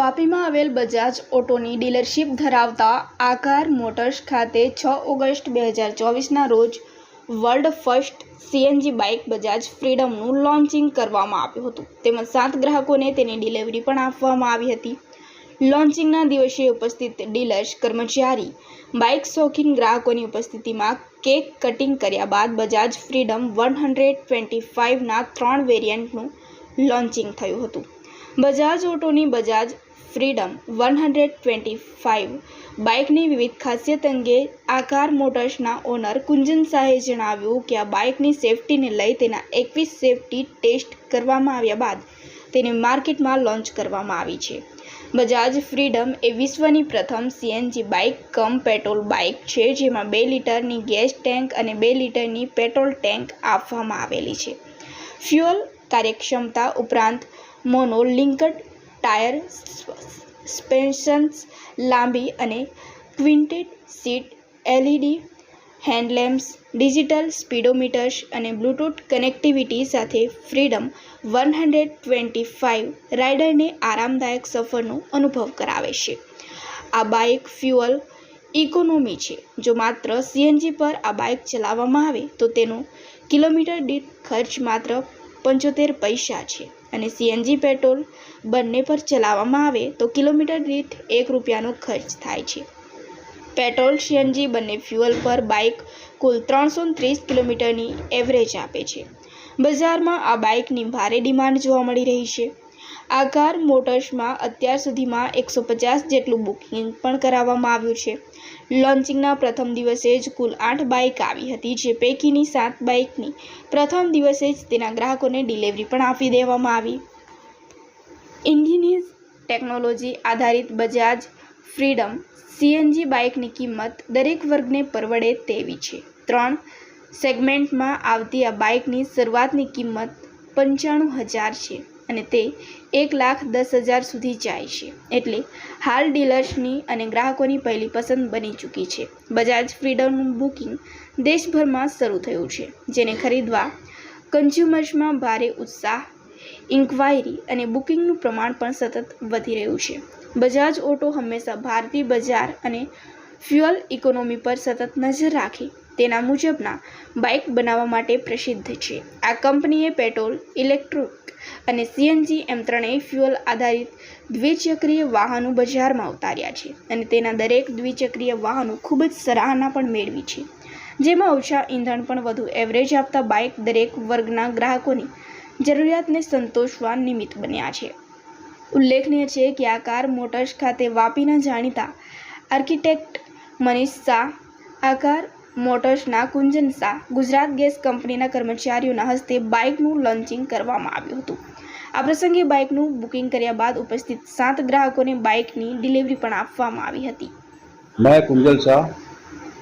વાપીમાં આવેલ બજાજ ઓટોની ડીલરશીપ ધરાવતા આકાર મોટર્સ ખાતે છ ઓગસ્ટ બે હજાર ચોવીસના રોજ world first CNG bike Bajaj ફ્રીડમનું launching કરવામાં આવ્યું હતું. તેમજ સાત ગ્રાહકોને તેની ડિલિવરી પણ આપવામાં આવી હતી. લોન્ચિંગના દિવસે ઉપસ્થિત ડીલર્સ, કર્મચારી, બાઇક શોખીન ગ્રાહકોની ઉપસ્થિતિમાં કેક કટિંગ કર્યા બાદ Bajaj freedom one hundred twenty ફાઇવના ત્રણ વેરિયન્ટનું લોન્ચિંગ થયું હતું. Bajaj ઓટોની Bajaj freedom one hundred twenty five. બાઇકની વિવિધ ખાસિયત અંગે આકાર મોટર્સના ઓનર કુંજન શાહે જણાવ્યું કે આ બાઇકની સેફટીને લઈ તેના એકવીસ સેફટી ટેસ્ટ કરવામાં આવ્યા બાદ તેને માર્કેટમાં લોન્ચ કરવામાં આવી છે. બજાજ ફ્રીડમ એ વિશ્વની પ્રથમ CNG bike, cum petrol bike છે, જેમાં બે લીટરની ગેસ ટેન્ક અને બે લીટરની પેટ્રોલ ટેન્ક આપવામાં આવેલી છે. ફ્યુઅલ કાર્યક્ષમતા ઉપરાંત મોનો લિંકડ ટાયર સ્પેન્શન્સ લાંબી અને quilted seat LED headlamps, digital speedometers અને બ્લૂટૂથ કનેક્ટિવિટી સાથે freedom one hundred twenty five રાઇડરને આરામદાયક સફરનો અનુભવ કરાવે છે. આ બાઇક ફ્યુઅલ ઇકોનોમી છે. જો માત્ર સીએનજી પર આ બાઇક ચલાવવામાં આવે તો તેનો કિલોમીટર દીઠ ખર્ચ માત્ર પંચોતેર પૈસા છે. અને સીએનજી પેટ્રોલ બંને પર ચલાવવામાં આવે તો કિલોમીટર દીઠ એક રૂપિયાનો ખર્ચ થાય છે. પેટ્રોલ સીએનજી બંને ફ્યુઅલ પર બાઇક કુલ ત્રણસો ત્રીસ કિલોમીટરની એવરેજ આપે છે. બજારમાં આ બાઇકની ભારે ડિમાન્ડ જોવા મળી રહી છે. આ કાર મોટર્સમાં અત્યાર સુધીમાં એકસો પચાસ જેટલું બુકિંગ પણ કરાવવામાં આવ્યું છે. લોન્ચિંગના પ્રથમ દિવસે જ કુલ આઠ બાઇક આવી હતી, જે પૈકીની સાત બાઇકની પ્રથમ દિવસે જ તેના ગ્રાહકોને ડિલિવરી પણ આપી દેવામાં આવી. ઇન્ડિયનિઝ ટેકનોલોજી આધારિત બજાજ ફ્રીડમ સીએનજી બાઇકની કિંમત દરેક વર્ગને પરવડે તેવી છે. ત્રણ સેગમેન્ટમાં આવતી આ બાઇકની શરૂઆતની કિંમત પંચાણું હજાર છે. અને તે એક લાખ દસ હજાર સુધી જાય છે. એટલે હાલ ડીલર્સની અને ગ્રાહકોની પહેલી પસંદ બની ચૂકી છે. બજાજ ફ્રીડમનું બુકિંગ દેશભરમાં શરૂ થયું છે, જેને ખરીદવા કન્ઝ્યુમર્સમાં ભારે ઉત્સાહ, ઇન્ક્વાયરી અને બુકિંગનું પ્રમાણ પણ સતત વધી રહ્યું છે. બજાજ ઓટો હંમેશા ભારતીય બજાર અને ફ્યુઅલ ઇકોનોમી પર સતત નજર રાખી તેના મુજબના બાઇક બનાવવા માટે પ્રસિદ્ધ છે. આ કંપનીએ પેટ્રોલ, ઇલેક્ટ્રિક અને સીએનજી એમ ત્રણેય ફ્યુઅલ આધારિત દ્વિચક્રીય વાહનો બજારમાં ઉતાર્યા છે અને તેના દરેક દ્વિચક્રીય વાહનો ખૂબ જ સરાહના પણ મેળવી છે. જેમાં ઓછા ઈંધણ પણ વધુ એવરેજ આપતા બાઇક દરેક વર્ગના ગ્રાહકોની જરૂરિયાતને સંતોષવા નિમિત્ત બન્યા છે. ઉલ્લેખનીય છે કે આ કાર મોટર્સ ખાતે વાપીના જાણીતા architect Manish Shah Aakar મોટર્સના Kunjan Shah Gujarat gas કંપનીના કર્મચારીઓના હસ્તે બાઇકનું લોન્ચિંગ કરવામાં આવ્યું હતું આ પ્રસંગે બાઇકનું બુકિંગ કર્યા બાદ ઉપસ્થિત સાત ગ્રાહકોને બાઇકની ડિલિવરી પણ આપવામાં આવી હતી मैं कुंजल शाह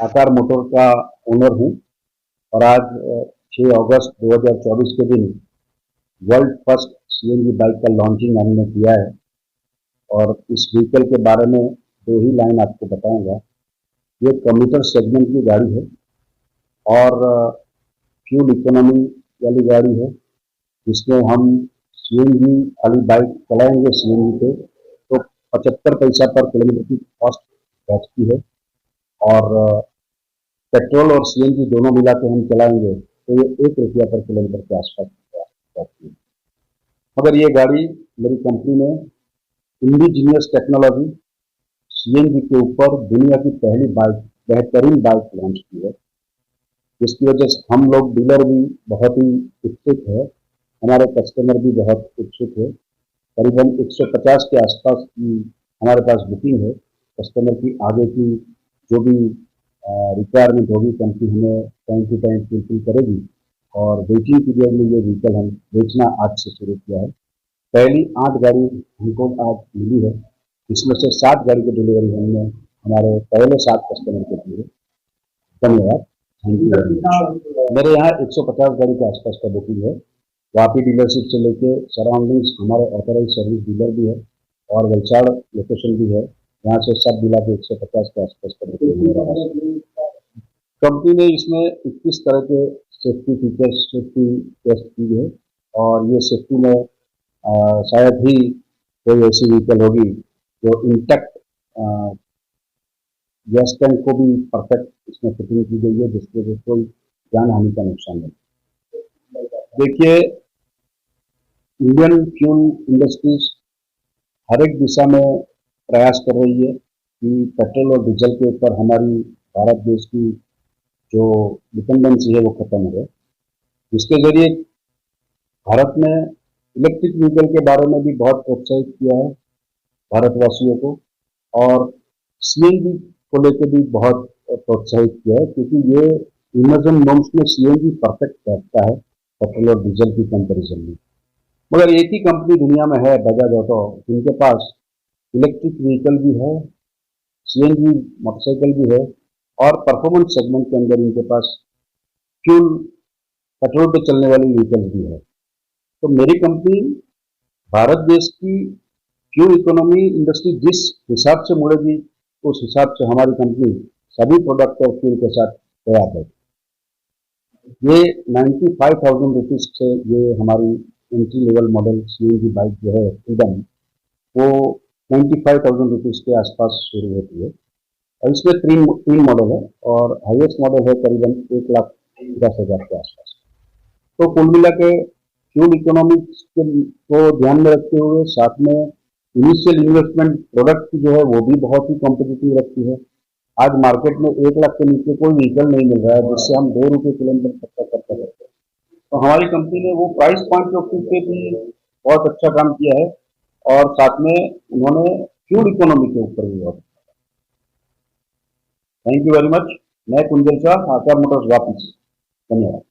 आकार मोटर का ओनर हूं और आज छः अगस्त 2024 के दिन वर्ल्ड फर्स्ट सीएनजी बाइक का लॉन्चिंग हमने किया है और इस व्हीकल के बारे में दो ही लाइन आपको बताऊंगा ये कम्यूटर सेगमेंट की गाड़ी है और फ्यूल इकोनॉमी वाली गाड़ी है, जिसमें हम सीएनजी वाली बाइक चलाएँगे सीएनजी पे तो पचहत्तर पैसा पर किलोमीटर की कॉस्ट बैठती है और पेट्रोल और सीएनजी दोनों मिला के हम चलाएँगे तो ये एक रुपया पर किलोमीटर के आसपास बैठती है। मगर ये गाड़ी मेरी कंपनी ने इंडिजीनियस टेक्नोलॉजी सीएनजी के ऊपर दुनिया की पहली बाइक, बेहतरीन बाइक लॉन्च की है। जिसकी वजह से हम लोग डीलर भी बहुत ही उत्सुक है। हमारे कस्टमर भी बहुत उत्सुक है। करीबन 150 के आसपास की हमारे पास बुकिंग है। कस्टमर की आगे की जो भी रिक्वायरमेंट होगी कंपनी हमें टाइम टू टाइम फुलफिल करेगी और वेटिंग पीरियड में ये व्हीकल हम बेचना आज से शुरू किया है। पहली आठ गाड़ी हमको आज मिली है। इसमें से सात गाड़ी की डिलीवरी हमने, हमारे पहले सात कस्टमर को है। धन्यवाद। थैंक यू मेरे यहाँ 150 गाड़ी के आसपास का बुकिंग है। वापी डीलरशिप से लेके सराउंडिंग्स हमारे ऑथराइज सर्विस डीलर भी है और वलसाड़ लोकेशन भी है। यहाँ से सब मिला के 150 के आसपास का बुकिंग कंपनी ने इसमें 21 तरह के सेफ्टी फीचर्स सेफ्टी टेस्ट की है और ये सेफ्टी में शायद ही कोई ऐसी व्हीकल होगी जो इंटैक्ट गैस टैंक को भी परफेक्ट इसमें फिटिंग की गई है, जिसके वजह कोई जान हानि का नुकसान नहीं देखिए इंडियन फ्यूल इंडस्ट्रीज़ हर एक दिशा में प्रयास कर रही है कि पेट्रोल और डीजल के ऊपर हमारी भारत देश की जो डिपेंडेंसी है, वो खत्म हो जिसके ज़रिए भारत ने इलेक्ट्रिक व्हीकल के बारे में भी बहुत प्रोत्साहित किया है। भारतवासियों को। और सीएनजी को लेकर भी बहुत प्रोत्साहित किया है, क्योंकि ये इमर्जन नॉर्म्स में सीएनजी परफेक्ट बैठता है पेट्रोल और डीजल की कंपैरिजन में। मगर एक ही कंपनी दुनिया में है बजाज ऑटो जिनके पास इलेक्ट्रिक व्हीकल भी है सीएनजी मोटरसाइकिल भी है, और परफॉर्मेंस सेगमेंट के अंदर इनके पास फ्यूल पेट्रोल पे चलने वाली व्हीकल्स भी है। तो मेरी कंपनी भारत देश की फ्यूल इकोनॉमी इंडस्ट्री जिस हिसाब से मुड़ेगी, उस हिसाब से हमारी कंपनी सभी प्रोडक्ट और फ्यूल के साथ तैयार है ये नाइन्टी फाइव थाउज़ेंड रुपीज़ से ये हमारी entry level model C bike जो है फ्रीडम वो नाइन्टी फाइव थाउज़ेंड रुपीज़ के आसपास शुरू होती है। और इसमें तीन तीन मॉडल है और हाईएस्ट मॉडल है करीबन एक लाख दस हज़ार के आसपास। तो कुल मिला के फ्यूल इकोनॉमिक्स को ध्यान में रखते हुए साथ में इनिशियल इन्वेस्टमेंट प्रोडक्ट जो है वो भी बहुत ही कॉम्पिटिटिव रखती है। आज मार्केट में एक लाख के नीचे कोई व्हीकल नहीं मिल रहा है, जिससे हम दो रुपये किलोमीटर तक का खर्चा करते हैं। तो हमारी कंपनी ने वो प्राइस पॉइंट ऑफ़ व्यू पे भी बहुत अच्छा काम किया है और साथ में उन्होंने फ्यूल इकोनॉमी के ऊपर भी बहुत थैंक यू वेरी मच मैं कुंजल शाह, आचार मोटर्स वापिस। धन्यवाद।